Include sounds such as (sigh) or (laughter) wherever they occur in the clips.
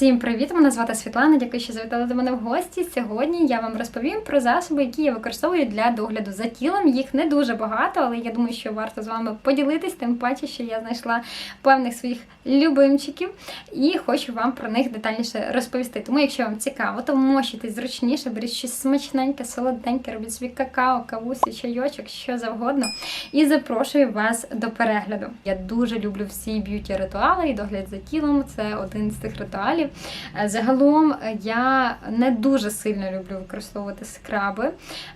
Всім привіт! Мене звати Світлана. Дякую, що завітали до мене в гості. Сьогодні я вам розповім про засоби, які я використовую для догляду за тілом. Їх не дуже багато, але я думаю, що варто з вами поділитись, тим паче, що я знайшла певних своїх любимчиків і хочу вам про них детальніше розповісти. Тому, якщо вам цікаво, то мощитесь зручніше, беріть щось смачненьке, солоденьке, робіть собі какао, кавусю, чайочок, що завгодно. І запрошую вас до перегляду. Я дуже люблю всі б'юті ритуали і догляд за тілом. Це один з цих ритуалів. Е, Загалом е, я не дуже сильно люблю використовувати скраби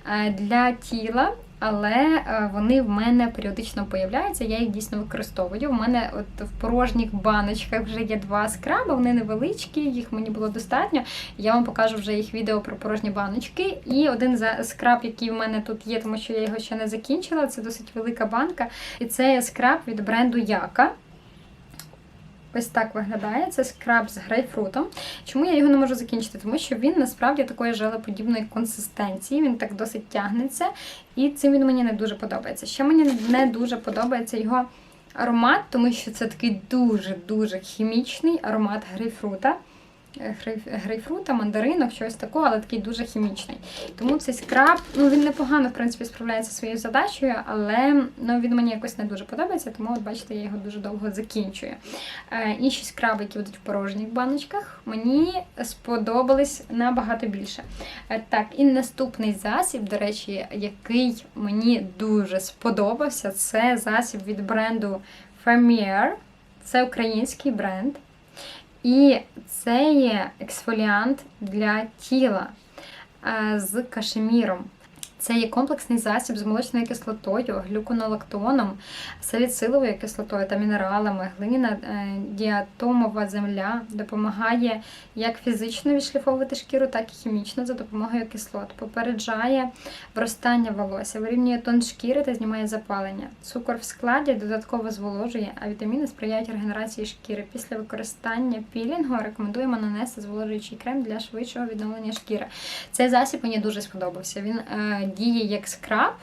е, для тіла. Але вони в мене періодично появляються, я їх дійсно використовую. У мене от в порожніх баночках вже є два скраби, вони невеличкі, їх мені було достатньо. Я вам покажу вже їх відео про порожні баночки. І один скраб, який в мене тут є, тому що я його ще не закінчила. Це досить велика банка. І це скраб від бренду Яка. Ось так виглядає. Це скраб з грейпфрутом. Чому я його не можу закінчити? Тому що він насправді такої желеподібної консистенції, він так досить тягнеться, і цим він мені не дуже подобається. Ще мені не дуже подобається його аромат, тому що це такий дуже-дуже хімічний аромат грейпфрута. Грейпфрута, мандаринок, щось такого, але такий дуже хімічний. Тому цей скраб, ну він непогано, в принципі, справляється своєю задачею, але ну, він мені якось не дуже подобається, тому, от бачите, я його дуже довго закінчую. Е, інші скраби, які будуть в порожніх баночках, мені сподобались набагато більше. Е, так, і наступний засіб, до речі, який мені дуже сподобався, це засіб від бренду Farmier. Це український бренд. І це є ексфоліант для тіла е, з кашеміром. Це є комплексний засіб з молочною кислотою, глюконолактоном, саліциловою кислотою та мінералами. Глина е, діатомова земля допомагає як фізично відшліфовувати шкіру, так і хімічно за допомогою кислот. Попереджає вростання волосся, вирівнює тон шкіри та знімає запалення. Цукор в складі додатково зволожує, а вітаміни сприяють регенерації шкіри. Після використання пілінгу рекомендуємо нанести зволожуючий крем для швидшого відновлення шкіри. Цей засіб мені дуже сподобався. Він е, діє як скраб.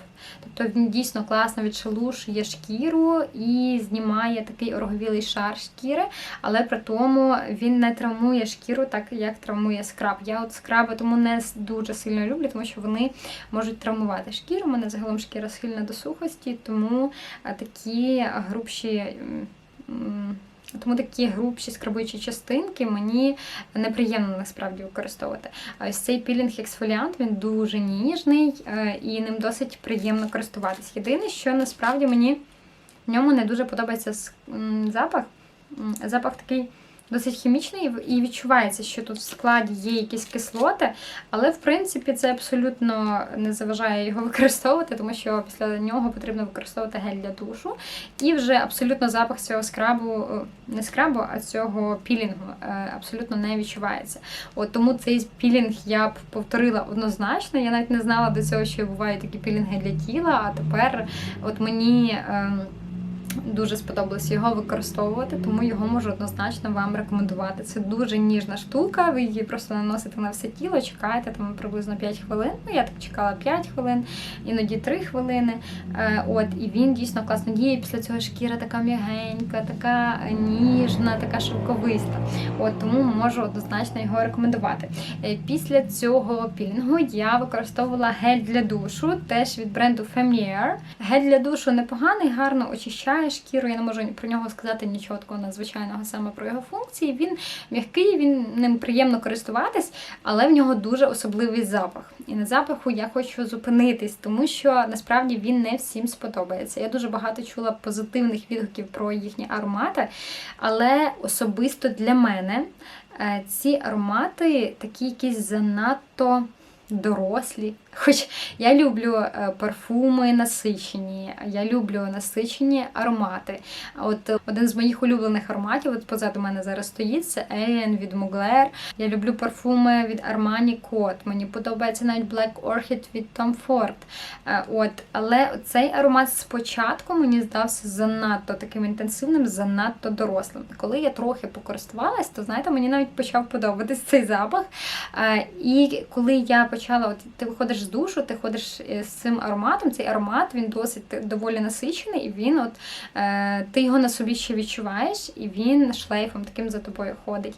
Тобто він дійсно класно відшелушує шкіру і знімає такий ороговілий шар шкіри, але при тому він не травмує шкіру, так як травмує скраб. Я от скраби тому не дуже сильно люблю, тому що вони можуть травмувати шкіру. У мене загалом шкіра схильна до сухості, тому е, такі грубші. Тому такі грубші скрабуючі частинки мені неприємно насправді використовувати. А ось цей пілінг ексфоліант він дуже ніжний е, і ним досить приємно користуватись. Єдине, що насправді мені в ньому не дуже подобається запах. Запах такий досить хімічний і відчувається, що тут в складі є якісь кислоти, але в принципі це абсолютно не заважає його (laughs) використовувати, тому що після нього потрібно використовувати гель для душу. І вже абсолютно запах цього скрабу, е, не скрабу, а цього пілінгу е, абсолютно не відчувається. От тому цей пілінг я б повторила однозначно. Я навіть не знала до цього, що бувають такі пілінги для тіла, а тепер от мені. Дуже сподобалось його використовувати, тому його можу однозначно вам рекомендувати. Це дуже ніжна штука, ви її просто наносите на все тіло, чекаєте там приблизно 5 хвилин. Ну, я так чекала 5 хвилин, іноді 3 хвилини. Е, От, і він дійсно класно діє. Після цього шкіра така м'ягенька, така ніжна, така шовковиста. От, тому можу однозначно його рекомендувати. Е, Після цього пілінгу я використовувала гель для душу, теж від бренду Femier. Гель для душу непоганий, гарно очищає шкіру. Я не можу про нього сказати нічого такого надзвичайного саме про його функції. Він м'який, він ним приємно користуватись, але в нього дуже особливий запах. І на запаху я хочу зупинитись, тому що насправді він не всім сподобається. Я дуже багато чула позитивних відгуків про їхні аромати, але особисто для мене е, ці аромати такі якісь занадто дорослі. Хоч я люблю е, парфуми насичені, я люблю насичені аромати. От один з моїх улюблених ароматів, от позаду мене зараз стоїть, це Alien від Mugler. Я люблю парфуми від Armani Code. Мені подобається навіть Black Orchid від Tom Ford. Е, От, але цей аромат спочатку мені здався занадто таким інтенсивним, занадто дорослим. Коли я трохи покористувалась, то знаєте, мені навіть почав подобатись цей запах. Е, І коли я почала, от ти виходиш з душу, ти ходиш е, з цим ароматом. Цей аромат він досить доволі насичений, і він, от е, ти його на собі ще відчуваєш, і він шлейфом таким за тобою ходить.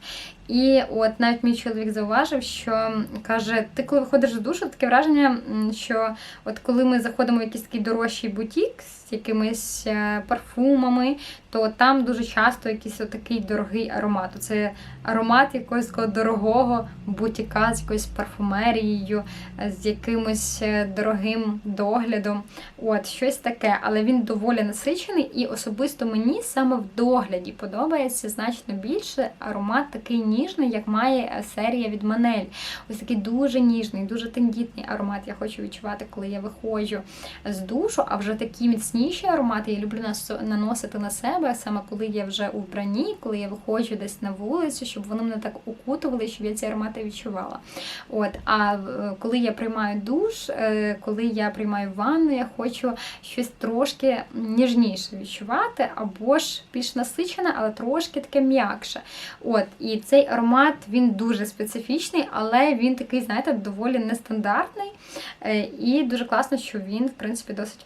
І от навіть мій чоловік зауважив, що каже: ти коли виходиш з душу, таке враження, що от коли ми заходимо в якийсь такий дорожчий бутік якимись е, парфумами, то там дуже часто якийсь отакий дорогий аромат. Це аромат якогось дорогого бутіка з якоюсь парфумерією, е, з якимось е, дорогим доглядом. От щось таке, але він доволі насичений, і особисто мені саме в догляді подобається значно більше аромат такий ніжний, як має серія від Манель. Ось такий дуже ніжний, дуже тендітний аромат. Я хочу відчувати, коли я виходжу з душу. А вже такі міцніші аромати я люблю наносити на себе, саме коли я вже у вбранні, коли я виходжу десь на вулицю, щоб вони мене так укутували, щоб я ці аромати відчувала. От, а е, коли я приймаю душ, е, коли я приймаю ванну, я хочу щось трошки ніжніше відчувати, або ж більш насичене, але трошки таке м'якше. От, і цей аромат він дуже специфічний, але він такий, знаєте, доволі нестандартний. Е, І дуже класно, що він, в принципі, досить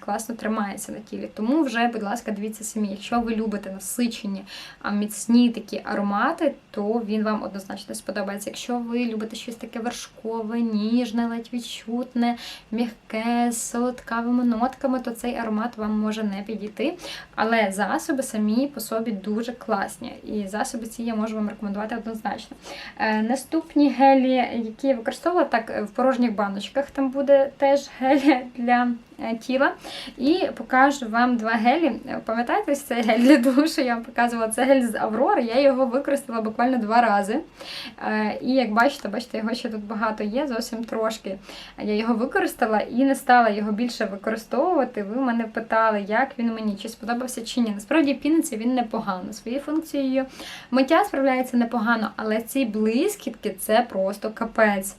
класно тримається на тілі. Тому вже, будь ласка, дивіться самі, якщо ви любите насичені, міцні такі аромати, то він вам однозначно сподобається. Якщо ви любите щось таке вершкове, ніжне, ледь відчутне, м'яке, з солодкавими нотками, то цей аромат вам може не підійти. Але засоби самі по собі дуже класні. І засоби ці я можу вам рекомендувати однозначно. Е, Наступні гелі, які я використовувала, так в порожніх баночках там буде теж гель для тіла. І покажу вам два гелі. Е, Пам'ятаєте, ось цей гель для душу? Я вам показувала це гель з Аврори. Я його використала буквально два рази. Е, І як бачите, бачите, його ще тут багато є, зовсім трошки. Я його використала і не стала його більше використовувати. Ви мене питали, як він мені, чи сподобався чи ні. Насправді піниться він непогано. Своєю функцією миття справляється непогано, але ці блискітки це просто капець.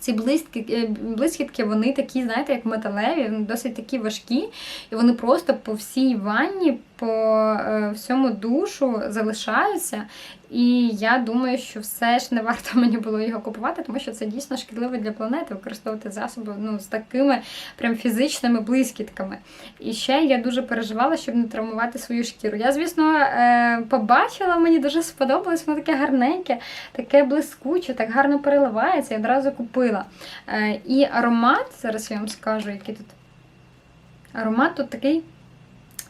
Ці блискітки, е, блискітки, вони такі, знаєте, як металеві, досить такі важкі, і вони просто по всій ванні, по е, всьому душу залишаються. І я думаю, що все ж не варто (laughs) мені було його купувати, тому що це дійсно шкідливо для планети використовувати засоби ну, з такими прям фізичними блискітками. І ще я дуже переживала, щоб не травмувати свою шкіру. Я, звісно, е, побачила, мені дуже сподобалось, воно таке гарненьке, таке блискуче, так гарно переливається, і одразу купила. Е, І аромат, зараз я вам скажу, який тут. Аромат тут такий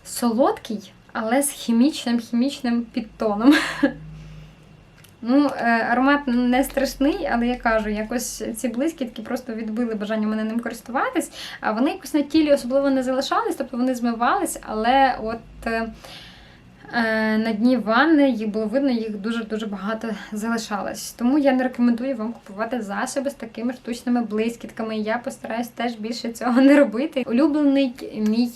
солодкий, але з хімічним хімічним підтоном. (laughs) Ну, е, аромат не страшний, але я кажу, якось ці блискітки просто відбили бажання мене ним користуватись, а вони якось на тілі особливо не залишались, тобто вони змивались, але от. е, е, На дні ванни їх було видно, їх дуже-дуже багато залишалось. Тому я не рекомендую вам купувати засоби з такими штучними блискітками. Я постараюсь теж більше цього не робити. Улюблений мій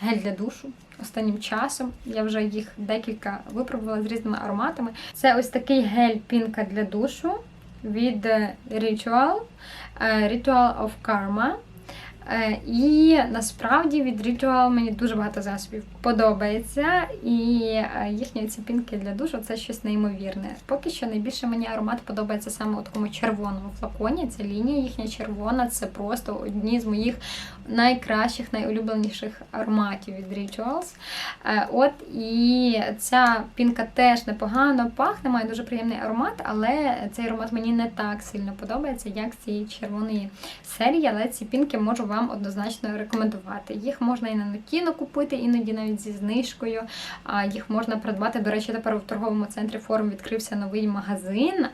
гель для душу. Останнім часом я вже їх декілька випробувала з різними ароматами. Це ось такий гель пінка для душу від е, Ritual, е, Ritual of Karma. Е, І насправді від Ritual мені дуже багато засобів подобається. І е, їхні ці пінки для душу це щось неймовірне. Поки що найбільше мені аромат подобається саме у такому червоному флаконі. Ця лінія їхня червона, це просто одні з моїх найкращих, найулюбленіших ароматів від Rituals. Е, От і ця пінка теж непогано пахне, має дуже приємний аромат, але цей аромат мені не так сильно подобається, як цієї червоної серії. Але ці пінки можу вам однозначно рекомендувати. Їх можна і на Нокіно купити, іноді навіть зі знижкою. Їх можна придбати. До речі, тепер у торговому центрі форум відкрився новий магазин.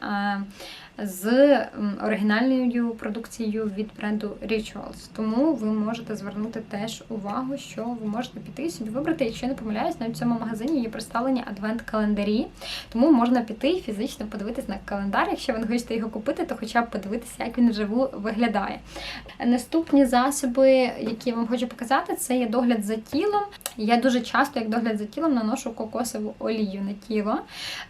З оригінальною продукцією від бренду Rituals. Тому ви можете звернути теж увагу, що ви можете піти і собі вибрати, якщо не помиляюсь, навіть в цьому магазині є представлені адвент-календарі. Тому можна піти і фізично подивитись на календар. Якщо ви не хочете його купити, то хоча б подивитися, як він вживу виглядає. Наступні засоби, які я вам хочу показати, це є догляд за тілом. Я дуже часто, як догляд за тілом, наношу кокосову олію на тіло.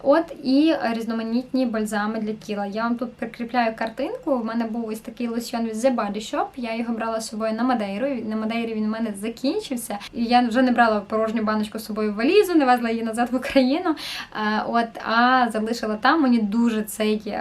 От і різноманітні бальзами для тіла. Я вам тут прикріпляю картинку. У мене був ось такий лосьон від The Body Shop. Я його брала з собою на Мадейру. На Мадейрі він у мене закінчився. І я вже не брала порожню баночку з собою в валізу, не везла її назад в Україну. Е, От, а залишила там. Мені дуже цей.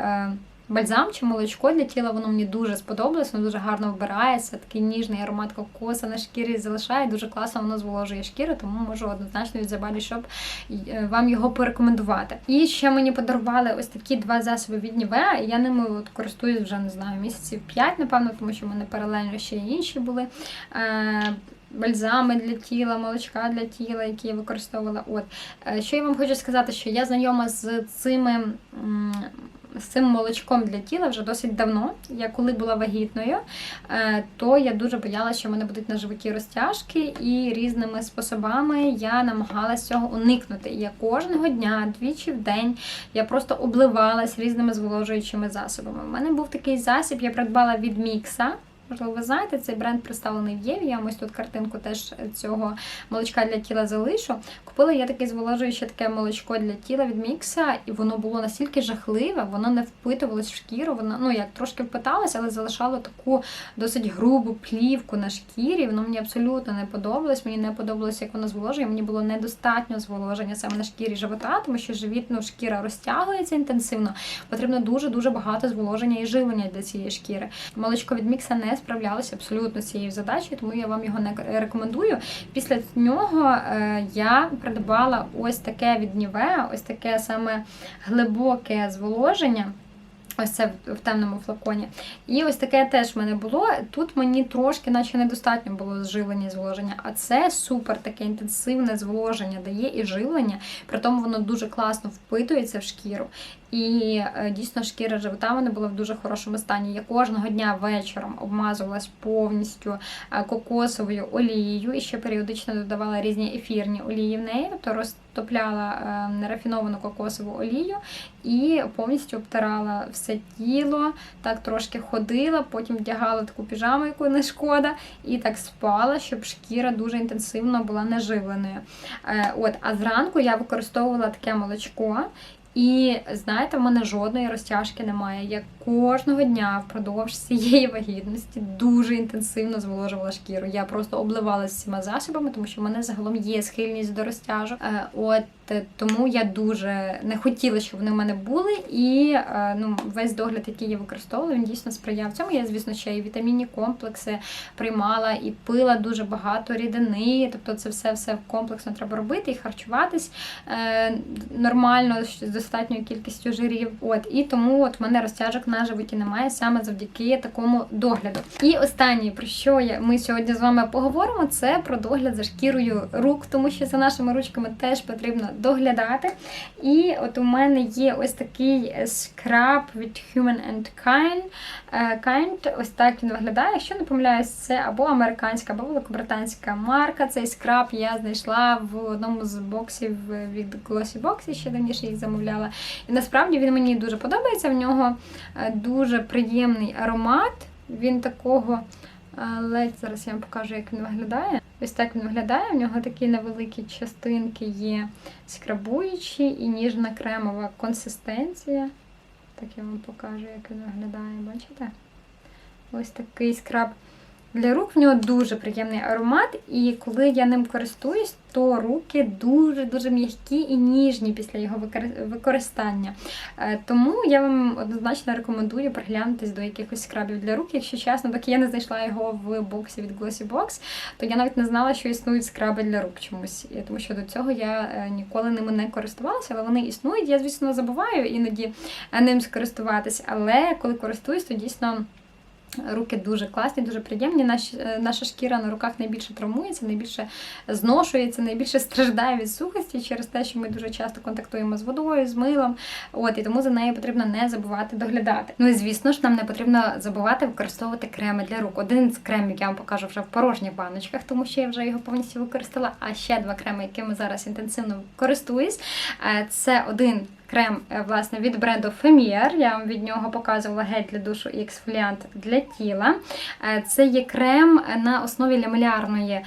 Бальзам чи молочко для тіла, воно мені дуже сподобалось, воно дуже гарно вбирається, такий ніжний аромат кокоса на шкірі залишає, дуже класно воно зволожує шкіру, тому можу однозначно від Body Shop е, вам його порекомендувати. І ще мені подарували ось такі два засоби від і я ними от користуюсь вже не знаю місяців 5, напевно, тому що в мене паралельно ще й інші були. Е, Бальзами для тіла, молочка для тіла, які я використовувала. От Е, що я вам хочу сказати, що я знайома з цими з цим молочком для тіла вже досить давно. Я коли була вагітною, е, то я дуже боялася, що в мене будуть на животі розтяжки, і різними способами я намагалася цього уникнути. Я кожного дня, двічі в день, я просто обливалась різними зволожуючими засобами. У мене був такий засіб, я придбала від Мікса. Можливо, ви знаєте, цей бренд представлений в Єві. Я ось тут картинку теж цього молочка для тіла залишу. Купила я таке зволожуюче таке молочко для тіла від Мікса, і воно було настільки жахливе, воно не впитувалось в шкіру. Воно ну як трошки впиталося, але залишало таку досить грубу плівку на шкірі. Воно мені абсолютно не подобалось. Мені не подобалося, як воно зволожує. Мені було недостатньо зволоження саме на шкірі живота, тому що живіт, ну, шкіра розтягується інтенсивно. Потрібно дуже дуже багато зволоження і живлення для цієї шкіри. Молочко від Мікса не справлялося абсолютно з цією задачею, тому я вам його не рекомендую. Після нього е, я придбала ось таке від Нівеа, ось таке саме глибоке зволоження. Ось це в темному флаконі. І ось таке теж в мене було. Тут мені трошки, наче недостатньо було живлення і зволоження, а це супер таке інтенсивне зволоження дає і живлення, при тому воно дуже класно впитується в шкіру. І е, дійсно шкіра живота в мене була в дуже хорошому стані. Я кожного дня вечором обмазувалась повністю е, кокосовою олією і ще періодично додавала різні ефірні олії в неї, тобто розтопляла е, нерафіновану кокосову олію і повністю обтирала все тіло, так трошки ходила, потім вдягала таку піжаму, яку не шкода, і так спала, щоб шкіра дуже інтенсивно була неживленою. От, а зранку я використовувала таке молочко. І знаєте, в мене жодної розтяжки немає. Я кожного дня впродовж цієї вагітності дуже інтенсивно зволожувала шкіру. Я просто обливалася всіма засобами, тому що в мене загалом є схильність до розтяжок. Е, от тому я дуже не хотіла, щоб вони в мене були. І е, ну, весь догляд, який я використовувала, він дійсно сприяв цьому. Я, звісно, ще і вітамінні комплекси приймала і пила дуже багато рідини. Тобто, це все все комплексно треба робити і харчуватись нормально з достатньою кількістю жирів. От і тому от в мене розтяжок на животі немає саме завдяки такому догляду. І останнє, про що я ми сьогодні з вами поговоримо, це про догляд за шкірою рук, тому що за нашими ручками теж потрібно доглядати. І от у мене є ось такий скраб від Human and Kind. Kind. Ось так він виглядає. Якщо не помиляюсь, це або американська, або великобританська марка. Цей скраб я знайшла в одному з боксів від Glossy Box, ще давніше їх замовляла. І насправді він мені дуже подобається. В нього дуже приємний аромат. Він такого ледь зараз я вам покажу, як він виглядає. Ось так він виглядає. У нього такі невеликі частинки є скрабуючі і ніжна кремова консистенція. Так я вам покажу, як він виглядає, бачите? Ось такий скраб для рук в нього дуже приємний аромат, і коли я ним користуюсь, то руки дуже-дуже м'які і ніжні після його використання. Е, тому я вам однозначно рекомендую приглянутись до якихось скрабів для рук. Якщо чесно, доки я не знайшла його в боксі від Glossy Box, то я навіть не знала, що існують скраби для рук чомусь. Тому що до цього я е, ніколи ними не користувалася, але вони існують. Я, звісно, забуваю іноді е, ним скористуватись, але коли користуюсь, то дійсно. Руки дуже класні, дуже приємні. Наш, е, наша шкіра на руках найбільше травмується, найбільше зношується, найбільше (laughs) страждає від сухості через те, що ми дуже часто контактуємо з водою, з милом. От і тому за нею потрібно не забувати доглядати. Ну і звісно ж, нам не потрібно забувати використовувати креми для рук. Один з кремів я вам покажу вже в порожніх баночках, тому що я вже його повністю використала. А ще два креми, якими зараз інтенсивно користуюсь. Е, це один крем е, власне, від бренду Femier. Я вам від нього показувала гель для душу і ексфоліант для тіла. Е, це є крем на основі лямелярної е,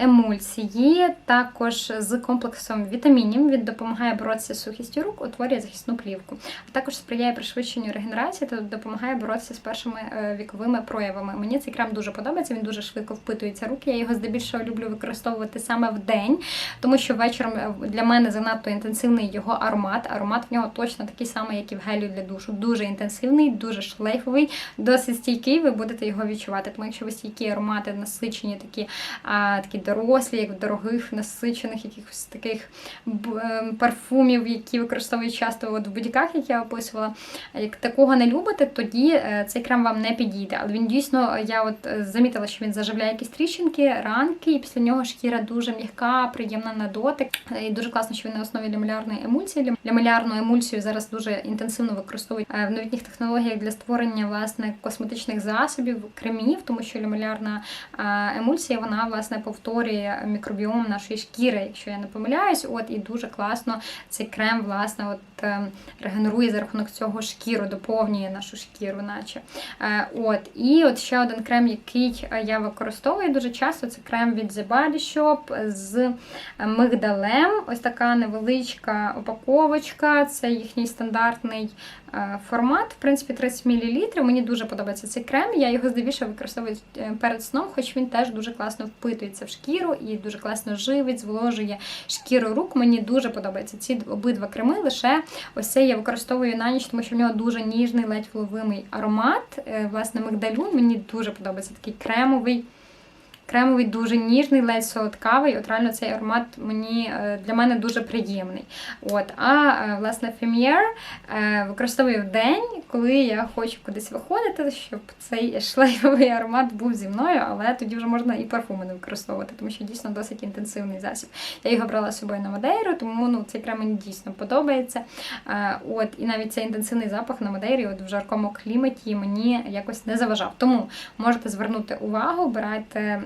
емульсії, також з комплексом вітамінів. Він допомагає боротися з сухістю рук, утворює захисну плівку. А також сприяє пришвидшенню регенерації та допомагає боротися з першими віковими проявами. Мені цей крем дуже подобається, він дуже швидко впитується руки. Я його здебільшого люблю використовувати саме в день, тому що вечором для мене занадто інтенсивний його аромат аромат в нього точно такий самий, як і в гелю для душу. Дуже інтенсивний, дуже шлейфовий, досить стійкий. Ви будете його відчувати. Тому якщо ви стійкі аромати насичені, такі а, такі дорослі, як в дорогих, насичених якихось таких ем, парфумів, які використовують часто от в будіках, як я описувала. Як такого не любите, тоді е, цей крем вам не підійде. Але він дійсно, я от е, замітила, що він заживляє якісь тріщинки, ранки, і після нього шкіра дуже м'яка, приємна на дотик. Е, І дуже класно, що він на основі лямелярної емульсії. Лям- Лямелярну емульсію зараз дуже інтенсивно використовують е, в новітніх технологіях для створення власне косметичних засобів, кремів, тому що лямелярна е, емульсія вона власне повторює мікробіом нашої шкіри, якщо я не помиляюсь. От і дуже класно цей крем, власне, от е, регенерує за рахунок цього шкіру, доповнює нашу шкіру, наче. От і от ще один крем, який я використовую дуже часто. Це крем від The Body Shop з мигдалем. Ось така невеличка упаковочка. Це їхній стандартний е, формат, в принципі, 30 мл. Мені дуже подобається цей крем. Я його здебільшого використовую е, перед сном, хоч він теж дуже класно впитується в шкіру і дуже класно живить, зволожує шкіру рук. Мені дуже подобається ці обидва креми. Лише ось це я використовую на ніч, тому що в нього дуже ніжний, ледь вловимий аромат. Е, Власне, мигдалю мені дуже подобається такий кремовий. Кремовий, дуже ніжний, ледь солодкавий. От реально цей аромат мені е, для мене дуже приємний. От, а е, власне Фем'єр використовую в день, коли я хочу кудись виходити, щоб цей шлейфовий аромат був зі мною, але тоді вже можна і парфуми не використовувати, тому що дійсно досить інтенсивний засіб. Я його брала з собою на Мадейру, тому ну, цей крем мені дійсно подобається. Е, От, і навіть цей інтенсивний запах на Мадейрі, от в жаркому кліматі, мені якось не заважав. Тому можете звернути увагу, обирайте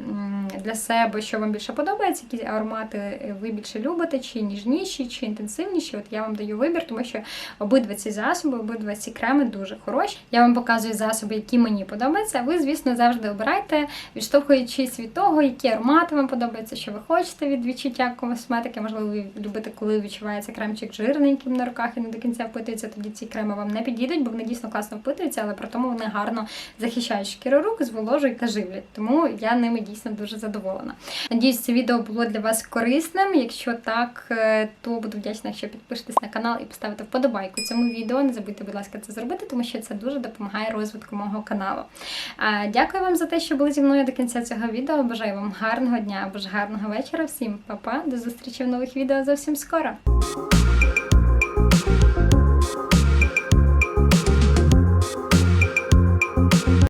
для себе, що вам більше подобається, які аромати ви більше любите, чи ніжніші, чи інтенсивніші. От я вам даю вибір, тому що обидва ці засоби, обидва ці креми дуже хороші. Я вам показую засоби, які мені подобаються. Ви, звісно, завжди обирайте, відштовхуючись від того, які аромати вам подобаються, що ви хочете від відчуття косметики. Можливо, ви любите, коли відчувається кремчик жирненьким на руках і не до кінця впитується, тоді ці креми вам не підійдуть, бо вони дійсно класно впитуються, але при тому вони гарно захищають шкіру рук, зволожують та живлять. Тому я ними дійсно дуже задоволена. Надіюсь, це відео було для вас корисним. Якщо так, е, то буду вдячна, якщо підпишетесь на канал і поставите вподобайку цьому відео. Не забудьте, будь ласка, це зробити, тому що це дуже допомагає розвитку мого каналу. Дякую вам за те, що були зі мною до кінця цього відео. Бажаю вам гарного дня або ж гарного вечора. Всім па-па, до зустрічі в нових відео зовсім скоро.